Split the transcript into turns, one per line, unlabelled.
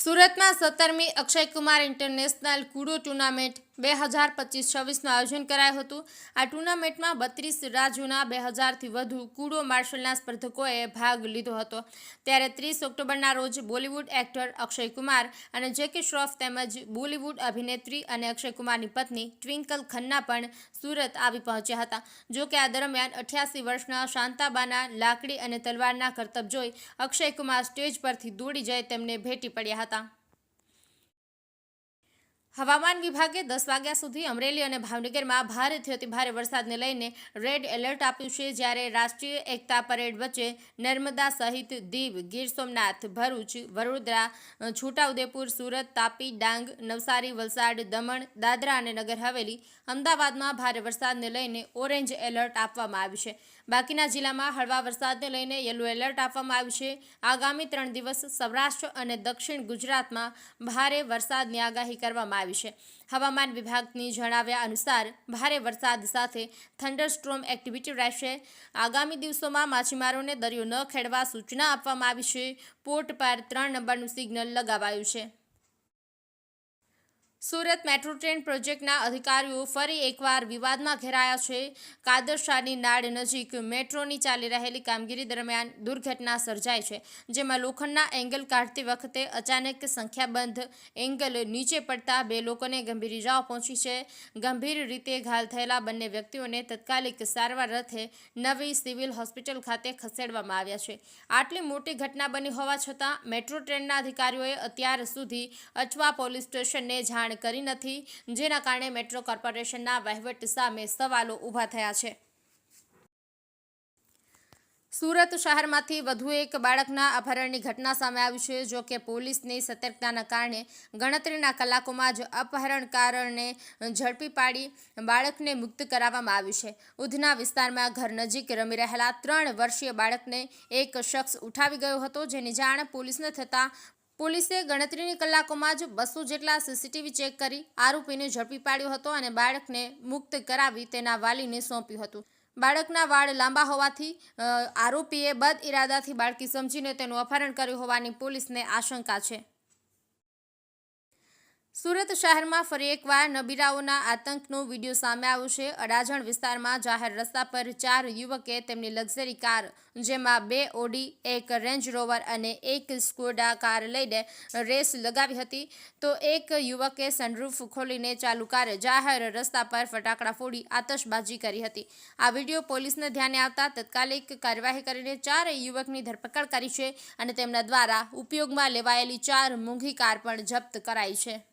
સુરતમાં સત્તરમી Akshay Kumar international kudo tournament બે હજાર પચીસ છવ્વીસનું આયોજન કરાયું હતું. આ ટુર્નામેન્ટમાં બત્રીસ રાજ્યોના બે હજારથી વધુ કુડો માર્શલના સ્પર્ધકોએ ભાગ લીધો હતો. ત્યારે ત્રીસ ઓક્ટોબરના રોજ બોલિવૂડ એક્ટર અક્ષય કુમાર અને જેકી શ્રોફ તેમજ બોલિવૂડ અભિનેત્રી અને અક્ષય કુમારની પત્ની ટ્વિંકલ ખન્ના પણ સુરત આવી પહોંચ્યા હતા. જો કે આ દરમિયાન અઠ્યાસી વર્ષના શાંતાબાના લાકડી અને તલવારના કરતબ જોઈ અક્ષય કુમાર સ્ટેજ પરથી દોડી જઈ તેમને ભેટી પડ્યા હતા. હવામાન વિભાગે દસ વાગ્યા સુધી અમરેલી અને ભાવનગરમાં ભારેથી અતિ ભારે વરસાદને લઈને રેડ એલર્ટ આપ્યું છે. જ્યારે રાષ્ટ્રીય એકતા પરેડ વચ્ચે નર્મદા સહિત દીવ, ગીર સોમનાથ, ભરૂચ, વડોદરા છોટાઉદેપુર, સુરત, તાપી, ડાંગ, નવસારી, વલસાડ, દમણ, દાદરા અને નગર હવેલી અમદાવાદમાં ભારે વરસાદને લઈને ઓરેન્જ એલર્ટ આપવામાં આવ્યું છે. બાકીના જિલ્લામાં હળવા વરસાદને લઈને યલો એલર્ટ આપવામાં આવ્યું છે. આગામી ત્રણ દિવસ સૌરાષ્ટ્ર અને દક્ષિણ ગુજરાતમાં ભારે વરસાદની આગાહી કરવામાં આવી છે. હવામાન વિભાગની જણાવ્યા અનુસાર, ભારે વરસાદ સાથે થંડરસ્ટ્રોમ એક્ટિવિટી રહેશે. આગામી દિવસોમાં માછીમારોને દરિયો ન ખેડવા સૂચના આપવામાં આવી છે. પોર્ટ પર ત્રણ નંબરનું સિગ્નલ લગાવાયું છે. સુરત મેટ્રો ટ્રેન પ્રોજેક્ટના અધિકારીઓ ફરી એકવાર વિવાદમાં ઘેરાયા છે. કાદરશાની નાડ નજીક મેટ્રોની ચાલી રહેલી કામગીરી દરમિયાન દુર્ઘટના સર્જાઈ છે, જેમાં લોખંડના એંગલ કાઢતી વખતે અચાનક સંખ્યાબંધ એંગલ નીચે પડતા બે લોકોને ગંભીર ઇજાઓ પહોંચી છે. ગંભીર રીતે ઘાયલ થયેલા બંને વ્યક્તિઓને તત્કાલિક સારવાર અર્થે નવી સિવિલ હોસ્પિટલ ખાતે ખસેડવામાં આવ્યા છે. આટલી મોટી ઘટના બની હોવા છતાં, મેટ્રો ટ્રેનના અધિકારીઓએ અત્યાર સુધી અચવા પોલીસ સ્ટેશનને જાણ કરી નથી, જેના કારણે મેટ્રો કોર્પોરેશનના વહીવટ સામે સવાલો ઊભા થયા છે. સુરત શહેરમાંથી વધુ એક બાળકના અપહરણની ઘટના સામે આવી છે, જો કે પોલીસની સતર્કતાના કારણે ગણતરીના કલાકોમાં જ અપહરણકારને ઝડપી પાડી બાળકને મુક્ત કરાવવામાં આવ્યું છે. ઉધના વિસ્તારમાં ઘર નજીક રમી રહેલા ત્રણ વર્ષીય બાળકને એક શખ્સ ઉઠાવી ગયો હતો, જેની જાણ પોલીસને થતાં પોલીસે ગણતરીની કલાકોમાં જ બસો જેટલા સીસીટીવી ચેક કરી આરોપીને ઝડપી પાડ્યો હતો અને બાળકને મુક્ત કરાવી તેના વાલીને સોંપ્યું હતું. બાળકના વાળ લાંબા હોવાથી આરોપીએ બદ ઇરાદાથી બાળકી સમજીને તેનું અપહરણ કર્યું હોવાની પોલીસને આશંકા છે. સુરત શહેરમાં ફરી એકવાર નબીરાઓના આતંકનો વીડિયો સામે આવ્યો છે. અડાજણ વિસ્તારમાં જાહેર રસ્તા પર ચાર યુવકે તેમની લક્ઝરી કાર, જેમાં બે ઓડી, એક રેન્જ રોવર અને એક સ્કોડા કાર લઈને રેસ લગાવી હતી. તો એક યુવકે સનરૂફ ખોલીને ચાલુ કારે જાહેર રસ્તા પર ફટાકડા ફોડી આતશબાજી કરી હતી. આ વીડિયો પોલીસને ધ્યાને આવતા તાત્કાલિક કાર્યવાહી કરીને ચાર યુવકની ધરપકડ કરી છે અને તેમના દ્વારા ઉપયોગમાં લેવાયેલી ચાર મોંઘી કાર પણ જપ્ત કરાઈ છે.